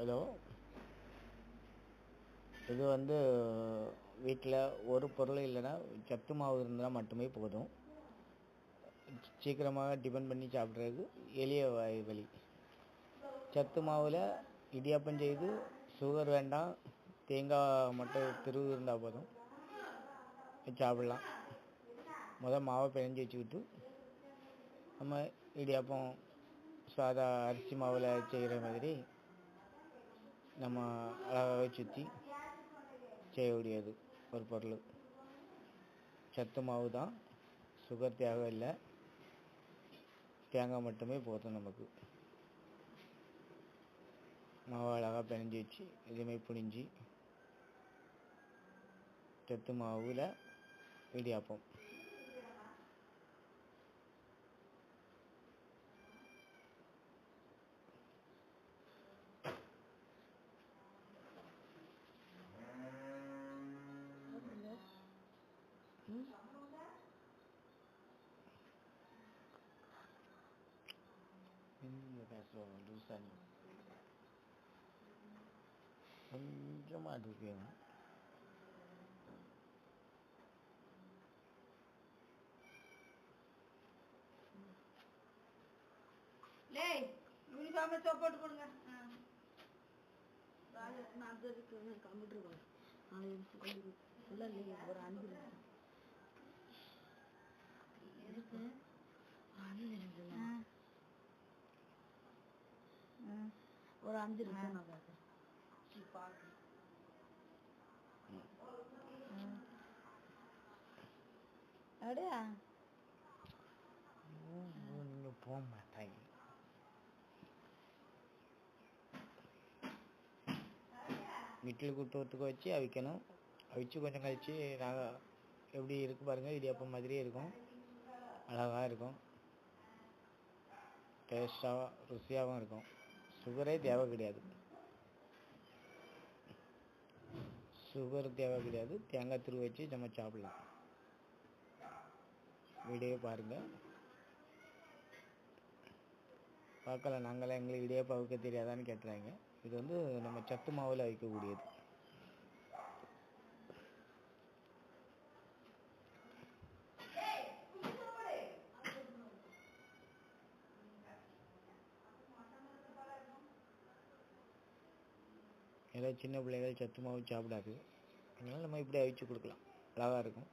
Hello? இது வந்து வீட்டில் ஒரு பொருள் இல்லைன்னா சத்து மாவு இருந்தால் மட்டுமே போதும். சீக்கிரமாக டிபெண்ட் பண்ணி சாப்பிட்றதுக்கு எளிய வழி வழி. சத்து மாவில் இடியாப்பம் செய்து சுகர் வேண்டாம் தேங்காய் மட்டும் திருவு இருந்தால் போதும். சாப்பிட்லாம். முதல் மாவை பிணைஞ்சி வச்சுக்கிட்டு நம்ம இடியாப்பம் சாதா அரிசி மாவில் செய்கிற மாதிரி நம்ம அழகாக சுற்றி செய்யக்கூடியது ஒரு பொருள். சத்து மாவு தான். சுகர் தேவை இல்லை. தேங்காய் மட்டுமே போதும் நமக்கு. மாவை அழகாக பிணைஞ்சி வச்சு இதேமாதிரி புழிஞ்சி சத்து மாவில் இடியாப்பம். கொஞ்சமாக அடிக்கணும் டேய் யூனிஃபார்மை சோப் போட்டு கொடுங்க கம்ப்யூட்டர் போகிறேன் நாலு நிமிஷம் ஃபுல்லாக இல்லையே ஒரு அஞ்சு நிமிஷம் இருக்கு அஞ்சு நிமிஷம் ஒரு அஞ்சு நிமிஷம் நான் பார்க்கிறேன். அப்படியா நீங்கள் போக மாட்டாங்க. இட்லி குத்துறதுக்கு வச்சு அவிக்கணும். அவிச்சு கொஞ்சம் கழிச்சு நாங்கள் எப்படி இருக்கு பாருங்கள் இடியாப்பம் மாதிரியே இருக்கும். அழகாக இருக்கும். டேஸ்ட்டாக ருசியாகவும் இருக்கும். சுகரே தேவை கிடையாது. சுகர் தேவை கிடையாது. தேங்காய் திரு வச்சு நம்ம சாப்பிடலாம். வீடியோ பாருங்கள் பார்க்கல நாங்களாம் எங்களுக்கு வீடியோ பார்க்க தெரியாதான்னு கேட்டுறாங்க. இது வந்து நம்ம சத்து மாவில் வைக்கக்கூடியது. ஏதாவது சின்ன பிள்ளைகள் சத்து மாவு சாப்பிடாது. அதனால நம்ம இப்படி அவிச்சு கொடுக்கலாம். அழகாக இருக்கும்.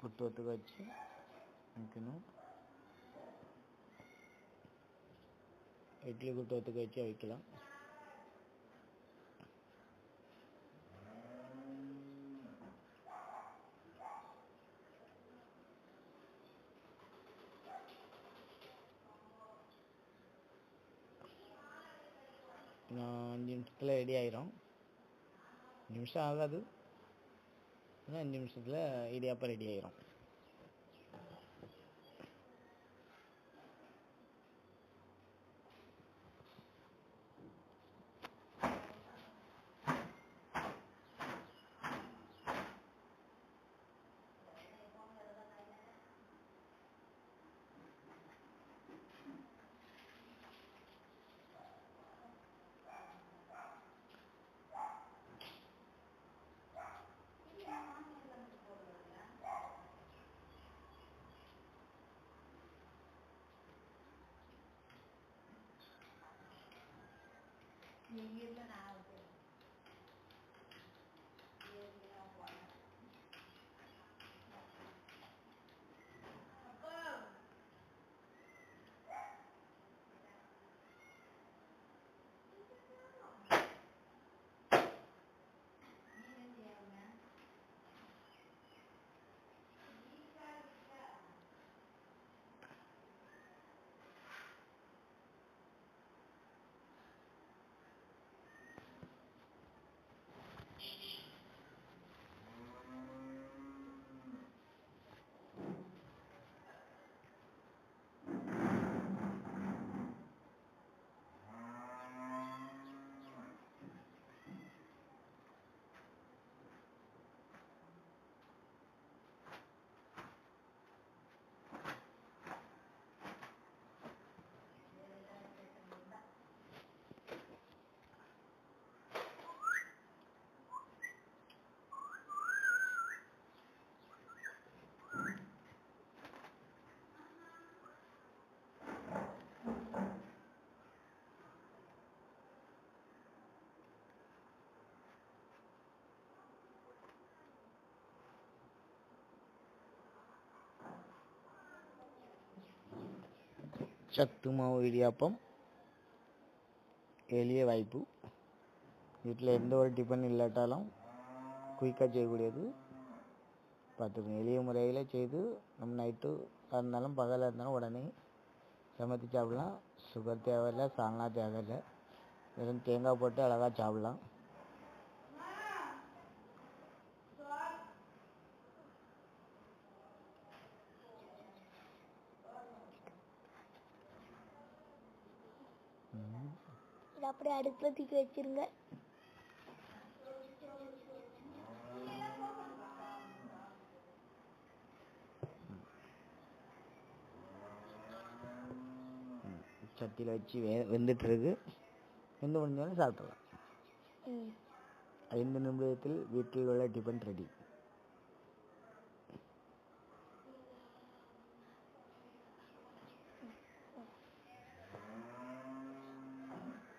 குத்துவத்துக்கு வச்சு வைக்கணும். இட்லி குட்டத்துக்கு வச்சு வைக்கலாம். நான் அஞ்சு நிமிஷத்தில் ரெடி ஆயிரும். நிமிஷம் ஆகாது. அஞ்சு நிமிஷத்தில் இடியாப்பம் ரெடி ஆயிரும். behavioral சத்து மாவு இடியாப்பம். எளிய வாய்ப்பு. வீட்டில் எந்த ஒரு டிஃபன் இல்லாட்டாலும் குயிக்காக செய்யக்கூடியது. பார்த்துக்கணும். எளிய முறையில் செய்து நம்ம நைட்டு இருந்தாலும் பகலாக இருந்தாலும் உடனே சமைத்து சாப்பிடலாம். சுகர் தேவையில்லை சால்னா தேவையில்லை. வெறும் தேங்காய் போட்டு அழகாக சாப்பிடலாம். இதை அப்படியே அடுப்புல தூக்கி வச்சிருங்க. சட்டியில் வச்சு வே வெந்துட்டுருக்கு வெந்து முடிஞ்சாலும் சாப்பிட்றலாம் ஐந்து நிமிடத்தில் வீட்டில் உள்ள டிஃபன் ரெடி.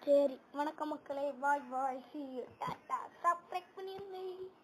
சரி வணக்கம் மக்களே. Bye bye see tata. Subscribe பண்ணிருந்தேன்